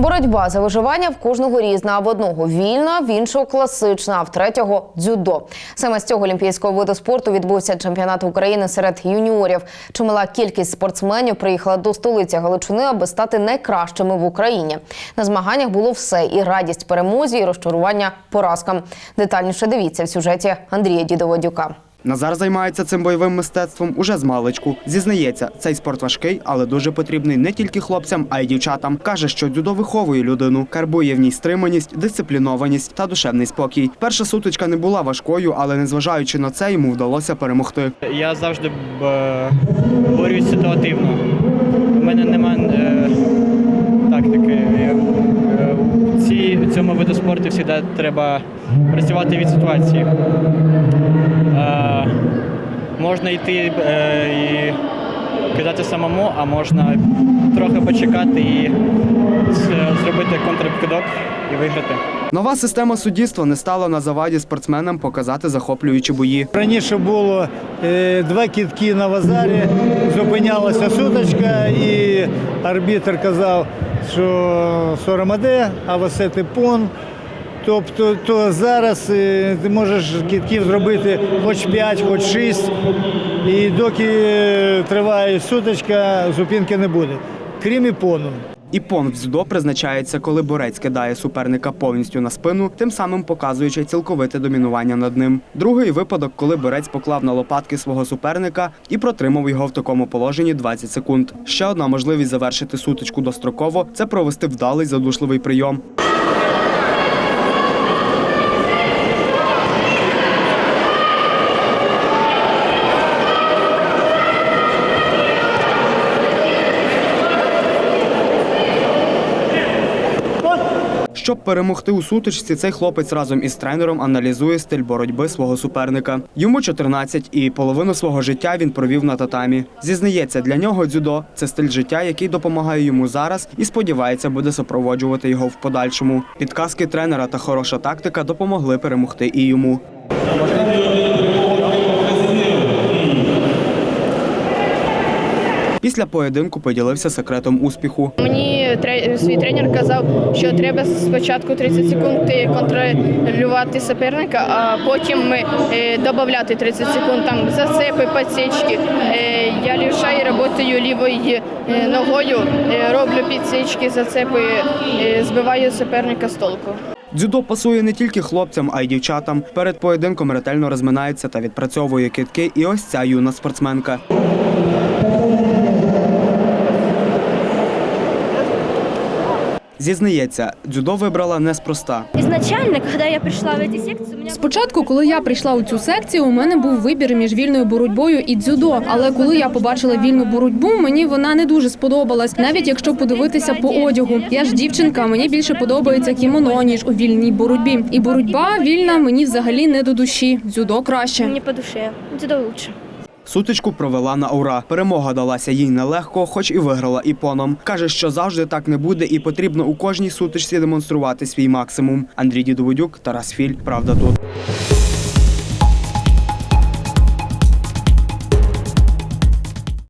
Боротьба за виживання в кожного різна, в одного вільна, в іншого класична, а в третього дзюдо. Саме з цього олімпійського виду спорту відбувся чемпіонат України серед юніорів. Чимала кількість спортсменів приїхала до столиці Галичини, аби стати найкращими в Україні. На змаганнях було все: і радість перемозі, і розчарування поразкам. Детальніше дивіться в сюжеті Андрія Дідоводюка. Назар займається цим бойовим мистецтвом уже з маличку. Зізнається, цей спорт важкий, але дуже потрібний не тільки хлопцям, а й дівчатам. Каже, що дзюдо виховує людину, карбує в ній стриманість, дисциплінованість та душевний спокій. Перша сутичка не була важкою, але незважаючи на це, йому вдалося перемогти. Я завжди е, борюсь ситуативно. У мене нема завжди треба працювати від ситуації. Е, можна йти е, і кидати самому, а можна трохи почекати і зробити контркидок і виграти. Нова система суддівства не стала на заваді спортсменам показати захоплюючі бої. Раніше було е, два кітки на вазарі, зупинялася суточка, і арбітр казав, що соромаде, а васети пон. Тобто то зараз е, ти можеш кітків зробити хоч 5, хоч 6, і доки е, триває суточка, зупинки не буде. Крім іпону. Іпон в дзюдо призначається, коли борець кидає суперника повністю на спину, тим самим показуючи цілковите домінування над ним. Другий випадок, коли борець поклав на лопатки свого суперника і протримав його в такому положенні 20 секунд. Ще одна можливість завершити сутичку достроково це провести вдалий задушливий прийом. Щоб перемогти у сутичці, цей хлопець разом із тренером аналізує стиль боротьби свого суперника. Йому 14, і половину свого життя він провів на татамі. Зізнається, для нього дзюдо це стиль життя, який допомагає йому зараз, і сподівається, буде супроводжувати його в подальшому. Підказки тренера та хороша тактика допомогли перемогти і йому. Після поєдинку поділився секретом успіху. Мені свій тренер казав, що треба спочатку 30 секунд контролювати суперника, а потім ми е, додати 30 секунд там зацепи, підсічки. Е, я лівша і працюю лівою е, ногою, роблю підсічки, зацепи, збиваю суперника з толку. Дзюдо пасує не тільки хлопцям, а й дівчатам. Перед поєдинком ретельно розминається та відпрацьовує китки. І ось ця юна спортсменка. Зізнається, дзюдо вибрала неспроста. Изначально, когда я пришла в Спочатку, коли я прийшла у цю секцію, у мене був вибір між вільною боротьбою і дзюдо. Але коли я побачила вільну боротьбу, мені вона не дуже сподобалась, навіть якщо подивитися по одягу. Я ж дівчинка, мені більше подобається кімоно, ніж у вільній боротьбі. І боротьба вільна мені взагалі не до душі. Дзюдо краще. мне по душе. Дзюдо лучше. Сутичку провела на ура. Перемога далася їй нелегко, хоч і виграла іпоном. Каже, що завжди так не буде, і потрібно у кожній сутичці демонструвати свій максимум. Андрій Дідоводюк, Тарас Філь. Правда тут.